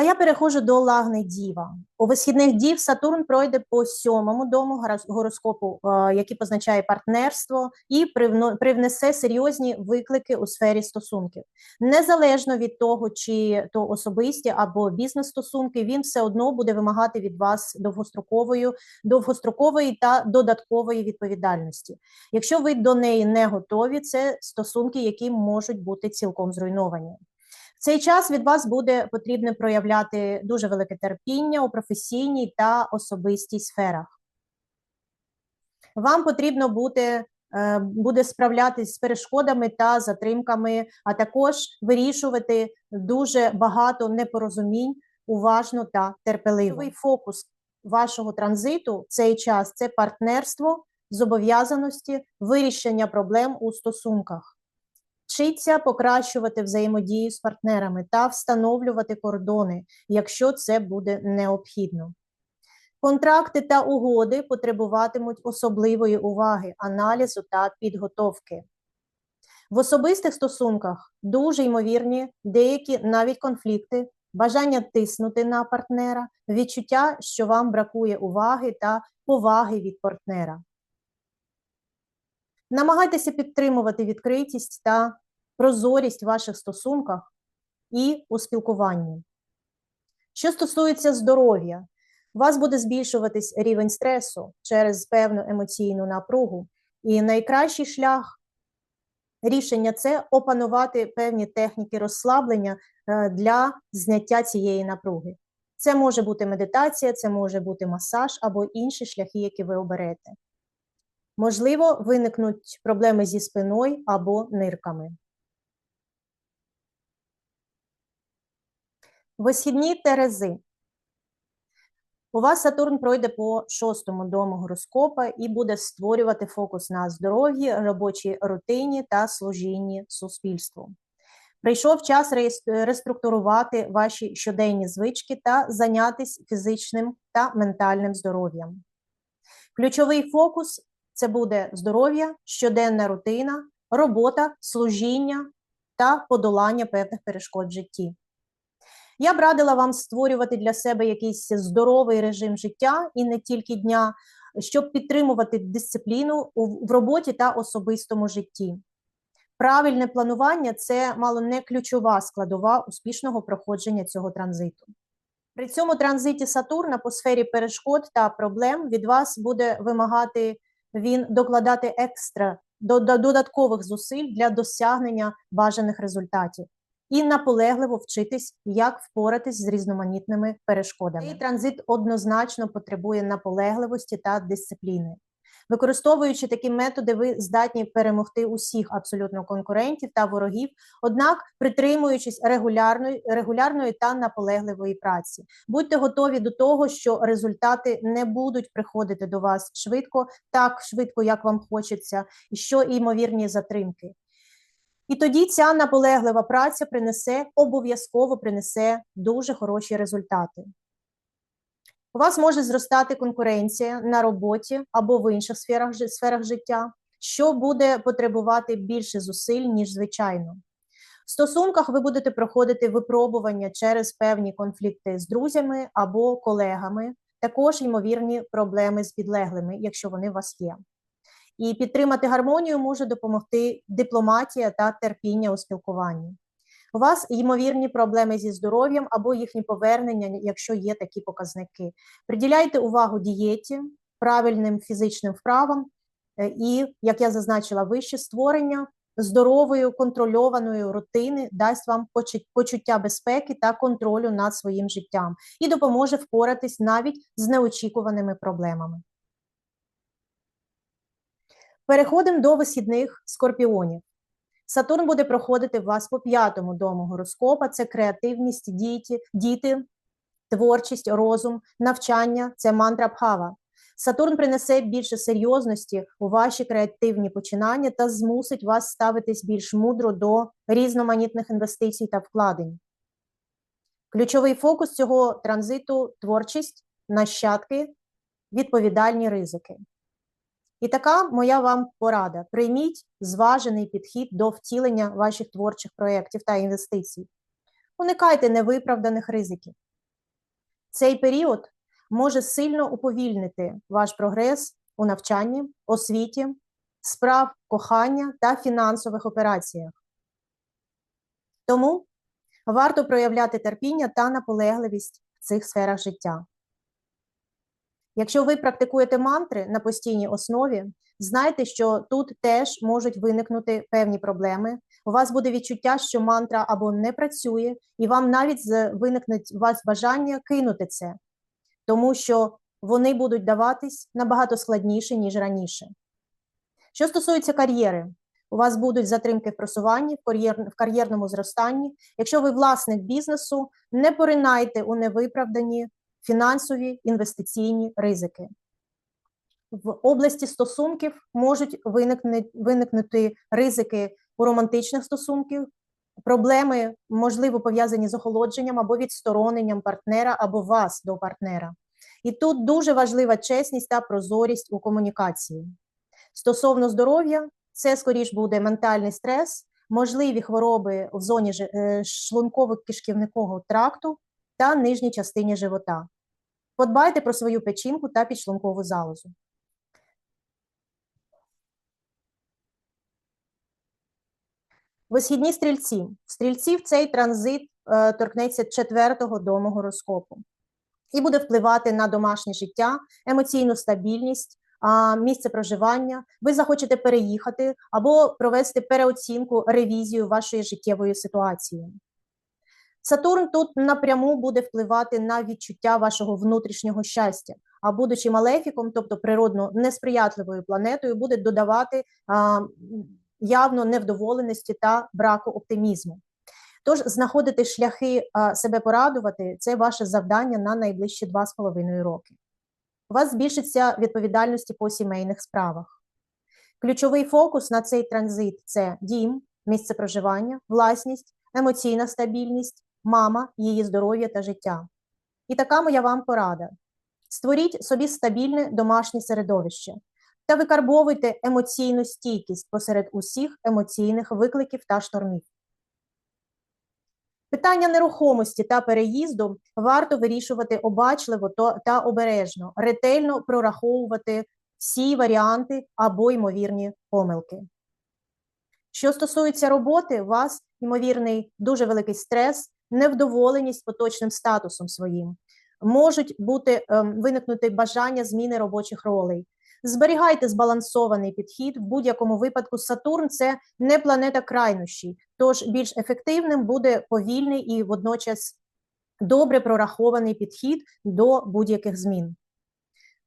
А я переходжу до лагни діва. У висхідних дів Сатурн пройде по сьомому дому гороскопу, е, який позначає партнерство, і привнесе серйозні виклики у сфері стосунків. Незалежно від того, чи то особисті або бізнес-стосунки, він все одно буде вимагати від вас довгострокової, довгострокової та додаткової відповідальності. Якщо ви до неї не готові, це стосунки, які можуть бути цілком зруйновані. Цей час від вас буде потрібно проявляти дуже велике терпіння у професійній та особистій сферах. Вам потрібно бути, е, буде справлятись з перешкодами та затримками, а також вирішувати дуже багато непорозумінь уважно та терпеливо. Фокус вашого транзиту в цей час це партнерство, зобов'язаності, вирішення проблем у стосунках. Вчиться покращувати взаємодію з партнерами та встановлювати кордони, якщо це буде необхідно. Контракти та угоди потребуватимуть особливої уваги, аналізу та підготовки. В особистих стосунках дуже ймовірні деякі навіть конфлікти, бажання тиснути на партнера, відчуття, що вам бракує уваги та поваги від партнера. Намагайтеся підтримувати відкритість та прозорість в ваших стосунках і у спілкуванні. Що стосується здоров'я, у вас буде збільшуватись рівень стресу через певну емоційну напругу, і найкращий шлях рішення це опанувати певні техніки розслаблення е, для зняття цієї напруги. Це може бути медитація, це може бути масаж або інші шляхи, які ви оберете. Можливо, виникнуть проблеми зі спиною або нирками. Висхідні терези. У вас Сатурн пройде по шостому дому гороскопа і буде створювати фокус на здоров'ї, робочій рутині та служінні суспільству. Прийшов час реструктурувати ваші щоденні звички та зайнятися фізичним та ментальним здоров'ям. Ключовий фокус це буде здоров'я, щоденна рутина, робота, служіння та подолання певних перешкод в житті. Я б радила вам створювати для себе якийсь здоровий режим життя і не тільки дня, щоб підтримувати дисципліну в роботі та особистому житті. Правильне планування це мало не ключова складова успішного проходження цього транзиту. При цьому транзиті Сатурна по сфері перешкод та проблем від вас буде вимагати він докладати екстра до- до- додаткових зусиль для досягнення бажаних результатів і наполегливо вчитись, як впоратись з різноманітними перешкодами. Цей транзит однозначно потребує наполегливості та дисципліни. Використовуючи такі методи, ви здатні перемогти усіх абсолютно конкурентів та ворогів, однак притримуючись регулярної, регулярної та наполегливої праці. Будьте готові до того, що результати не будуть приходити до вас швидко, так швидко, як вам хочеться, і що ймовірні затримки. І тоді ця наполеглива праця принесе обов'язково принесе дуже хороші результати. У вас може зростати конкуренція на роботі або в інших сферах, сферах життя, що буде потребувати більше зусиль, ніж звичайно. В стосунках ви будете проходити випробування через певні конфлікти з друзями або колегами, також ймовірні проблеми з підлеглими, якщо вони у вас є. І підтримати гармонію може допомогти дипломатія та терпіння у спілкуванні. У вас ймовірні проблеми зі здоров'ям або їхні повернення, якщо є такі показники. Приділяйте увагу дієті, правильним фізичним вправам е, і, як я зазначила вище, створення здорової контрольованої рутини дасть вам почуття безпеки та контролю над своїм життям і допоможе впоратись навіть з неочікуваними проблемами. Переходимо до висхідних скорпіонів. Сатурн буде проходити вас по п'ятому дому гороскопа. Це креативність, діти, діти, творчість, розум, навчання, це мантра Бхава. Сатурн принесе більше серйозності у ваші креативні починання та змусить вас ставитись більш мудро до різноманітних інвестицій та вкладень. Ключовий фокус цього транзиту творчість, нащадки, відповідальні ризики. І така моя вам порада: прийміть зважений підхід до втілення ваших творчих проєктів та інвестицій. Уникайте невиправданих ризиків. Цей період може сильно уповільнити ваш прогрес у навчанні, освіті, справ, кохання та фінансових операціях. Тому варто проявляти терпіння та наполегливість в цих сферах життя. Якщо ви практикуєте мантри на постійній основі, знайте, що тут теж можуть виникнути певні проблеми. У вас буде відчуття, що мантра або не працює, і вам навіть виникне у вас бажання кинути це, тому що вони будуть даватись набагато складніше, ніж раніше. Що стосується кар'єри, у вас будуть затримки в просуванні, в, кар'єрному зростанні. Якщо ви власник бізнесу, не поринайте у невиправдані фінансові інвестиційні ризики. В області стосунків можуть виникнути, ризики у романтичних стосунків, проблеми, можливо, пов'язані з охолодженням або відстороненням партнера або вас до партнера. І тут дуже важлива чесність та прозорість у комунікації. Стосовно здоров'я, це скоріш буде ментальний стрес, можливі хвороби в зоні е, шлунково-кишківникового тракту та нижній частині живота. Подбайте про свою печінку та підшлункову залозу. Висхідні стрільці. Стрільців цей транзит е, торкнеться четвертого дому гороскопу і буде впливати на домашнє життя, емоційну стабільність, місце проживання. Ви захочете переїхати або провести переоцінку, ревізію вашої життєвої ситуації. Сатурн тут напряму буде впливати на відчуття вашого внутрішнього щастя, а будучи малефіком, тобто природно несприятливою планетою, буде додавати а, явно невдоволеності та браку оптимізму. Тож знаходити шляхи а, себе порадувати це ваше завдання на найближчі два з половиною роки. У вас збільшиться відповідальності по сімейних справах. Ключовий фокус на цей транзит це дім, місце проживання, власність, емоційна стабільність, мама, її здоров'я та життя. І така моя вам порада: створіть собі стабільне домашнє середовище та викарбовуйте емоційну стійкість посеред усіх емоційних викликів та штормів. Питання нерухомості та переїзду варто вирішувати обачливо та обережно, ретельно прораховувати всі варіанти або ймовірні помилки. Що стосується роботи, у вас ймовірний дуже великий стрес невдоволеність поточним статусом своїм, можуть бути ем, виникнути бажання зміни робочих ролей. Зберігайте збалансований підхід в будь-якому випадку. Сатурн це не планета крайнощі, тож більш ефективним буде повільний і водночас добре прорахований підхід до будь-яких змін.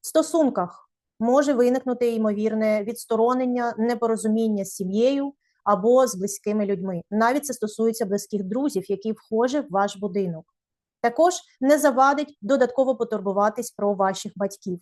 В стосунках може виникнути ймовірне відсторонення, непорозуміння з сім'єю, або з близькими людьми. Навіть це стосується близьких друзів, які вхожі в ваш будинок. Також не завадить додатково потурбуватись про ваших батьків.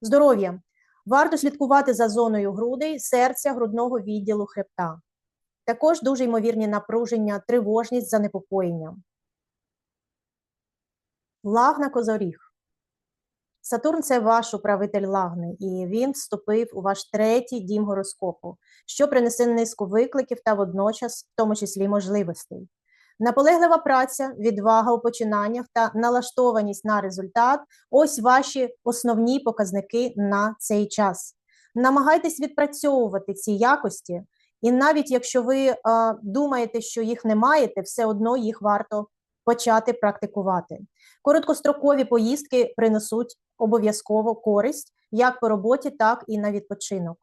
Здоров'я. Варто слідкувати за зоною грудей, серця, грудного відділу хребта. Також дуже ймовірні напруження, тривожність, занепокоєння. Лагна козоріг. Сатурн це ваш управитель лагни, і він вступив у ваш третій дім гороскопу, що принесе низку викликів та водночас, в тому числі можливостей. Наполеглива праця, відвага у починаннях та налаштованість на результат ось ваші основні показники на цей час. Намагайтесь відпрацьовувати ці якості, і навіть якщо ви а, думаєте, що їх не маєте, все одно їх варто почати практикувати. Короткострокові поїздки принесуть обов'язково користь як по роботі, так і на відпочинок.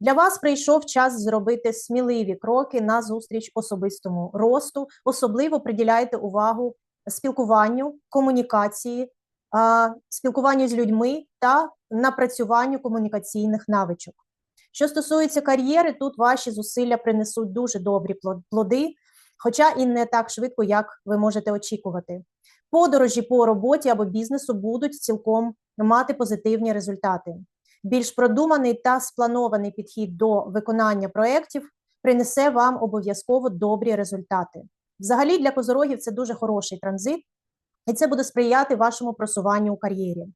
Для вас прийшов час зробити сміливі кроки на зустріч особистому росту. Особливо приділяйте увагу спілкуванню, комунікації, спілкуванню з людьми та напрацюванню комунікаційних навичок. Що стосується кар'єри, тут ваші зусилля принесуть дуже добрі плоди, хоча і не так швидко, як ви можете очікувати. Подорожі по роботі або бізнесу будуть цілком мати позитивні результати. Більш продуманий та спланований підхід до виконання проєктів принесе вам обов'язково добрі результати. Взагалі, для козорогів це дуже хороший транзит, і це буде сприяти вашому просуванню у кар'єрі.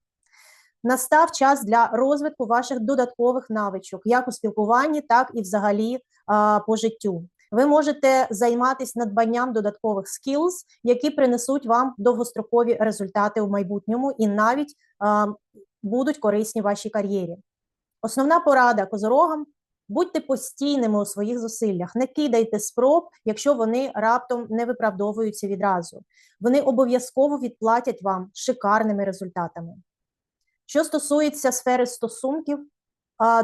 Настав час для розвитку ваших додаткових навичок, як у спілкуванні, так і взагалі а, по життю. Ви можете займатися надбанням додаткових skills, які принесуть вам довгострокові результати в майбутньому і навіть а, будуть корисні вашій кар'єрі. Основна порада козорогам Будьте постійними у своїх зусиллях, не кидайте спроб, якщо вони раптом не виправдовуються відразу. Вони обов'язково відплатять вам шикарними результатами. Що стосується сфери стосунків,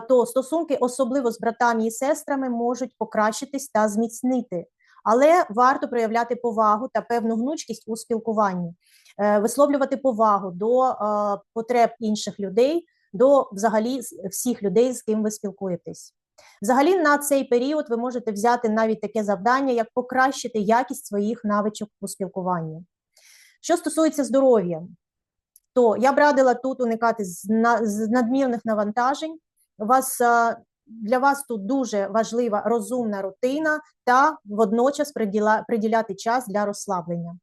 то стосунки, особливо з братами і сестрами, можуть покращитись та зміцнити, але варто проявляти повагу та певну гнучкість у спілкуванні, е, висловлювати повагу до потреб інших людей, до взагалі всіх людей, з ким ви спілкуєтесь. Взагалі, на цей період ви можете взяти навіть таке завдання, як покращити якість своїх навичок у спілкуванні. Що стосується здоров'я, то я б радила тут уникати надмірних навантажень. Вас для вас тут дуже важлива розумна рутина та водночас приділяти час для розслаблення.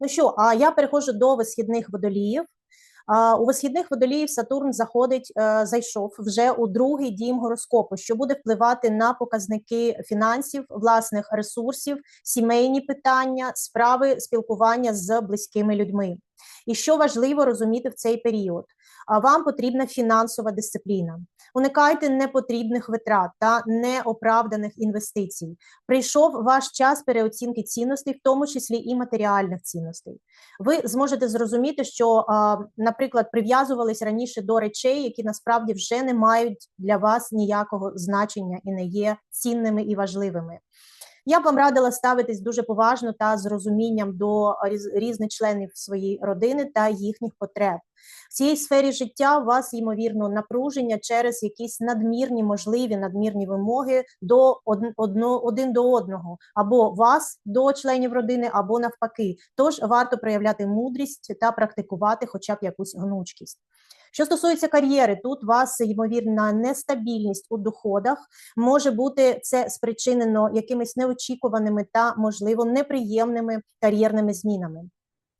Ну що, а я переходжу до висхідних водоліїв. У висхідних водоліїв Сатурн заходить, е, зайшов вже у другий дім гороскопу, що буде впливати на показники фінансів, власних ресурсів, сімейні питання, справи спілкування з близькими людьми. І що важливо розуміти в цей період, вам потрібна фінансова дисципліна. Уникайте непотрібних витрат та неоправданих інвестицій. Прийшов ваш час переоцінки цінностей, в тому числі і матеріальних цінностей. Ви зможете зрозуміти, що, наприклад, прив'язувались раніше до речей, які насправді вже не мають для вас ніякого значення і не є цінними і важливими. Я б вам радила ставитись дуже поважно та з розумінням до різних членів своєї родини та їхніх потреб. В цій сфері життя у вас ймовірно напруження через якісь надмірні можливі надмірні вимоги до одно, один до одного, або вас до членів родини, або навпаки. Тож варто проявляти мудрість та практикувати, хоча б якусь гнучкість. Що стосується кар'єри, тут у вас ймовірна нестабільність у доходах, може бути це спричинено якимись неочікуваними та, можливо, неприємними кар'єрними змінами.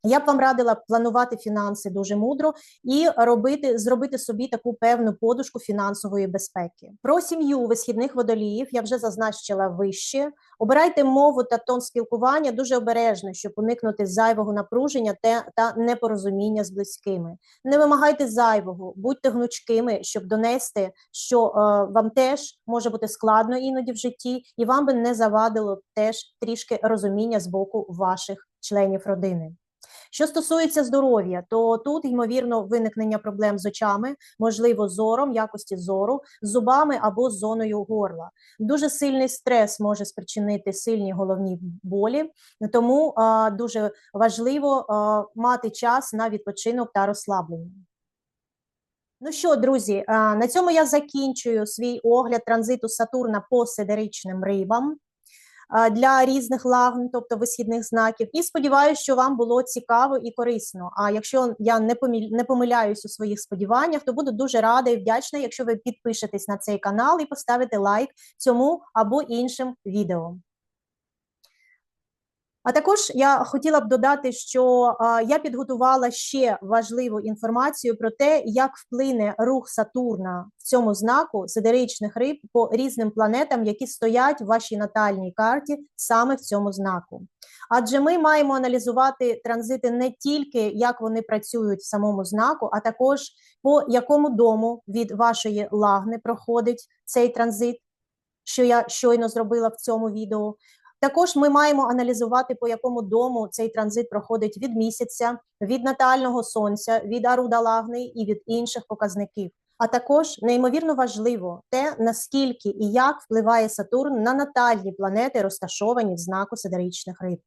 Я б вам радила планувати фінанси дуже мудро і робити зробити собі таку певну подушку фінансової безпеки. Про сім'ю висхідних водоліїв я вже зазначила вище. Обирайте мову та тон спілкування дуже обережно, щоб уникнути зайвого напруження та непорозуміння з близькими. Не вимагайте зайвого, будьте гнучкими, щоб донести, що е, вам теж може бути складно іноді в житті, і вам би не завадило теж трішки розуміння з боку ваших членів родини. Що стосується здоров'я, то тут ймовірно виникнення проблем з очами, можливо, зором, якості зору, зубами або зоною горла. Дуже сильний стрес може спричинити сильні головні болі, тому а, дуже важливо а, мати час на відпочинок та розслаблення. Ну що, друзі, на цьому я закінчую свій огляд транзиту Сатурна по сидеричним рибам для різних лагн, тобто висхідних знаків. І сподіваюся, що вам було цікаво і корисно. А якщо я не помі... не помиляюсь у своїх сподіваннях, то буду дуже рада і вдячна, якщо ви підпишетесь на цей канал і поставите лайк цьому або іншим відео. А також я хотіла б додати, що я підготувала ще важливу інформацію про те, як вплине рух Сатурна в цьому знаку сидеричних риб по різним планетам, які стоять в вашій натальній карті саме в цьому знаку. Адже ми маємо аналізувати транзити не тільки як вони працюють в самому знаку, а також по якому дому від вашої лагни проходить цей транзит, що я щойно зробила в цьому відео. Також ми маємо аналізувати, по якому дому цей транзит проходить від місяця, від натального сонця, від Арудалагни і від інших показників. А також неймовірно важливо те, наскільки і як впливає Сатурн на натальні планети, розташовані в знаку сидеричних риб.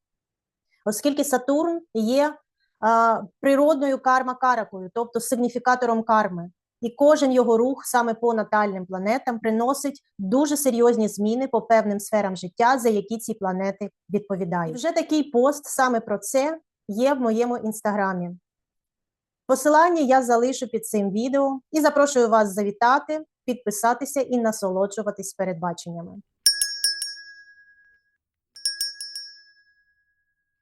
Оскільки Сатурн є а, природною карма-каракою, тобто сигніфікатором карми, і кожен його рух саме по натальним планетам приносить дуже серйозні зміни по певним сферам життя, за які ці планети відповідають. Вже такий пост саме про це є в моєму інстаграмі. Посилання я залишу під цим відео і запрошую вас завітати, підписатися і насолоджуватись передбаченнями.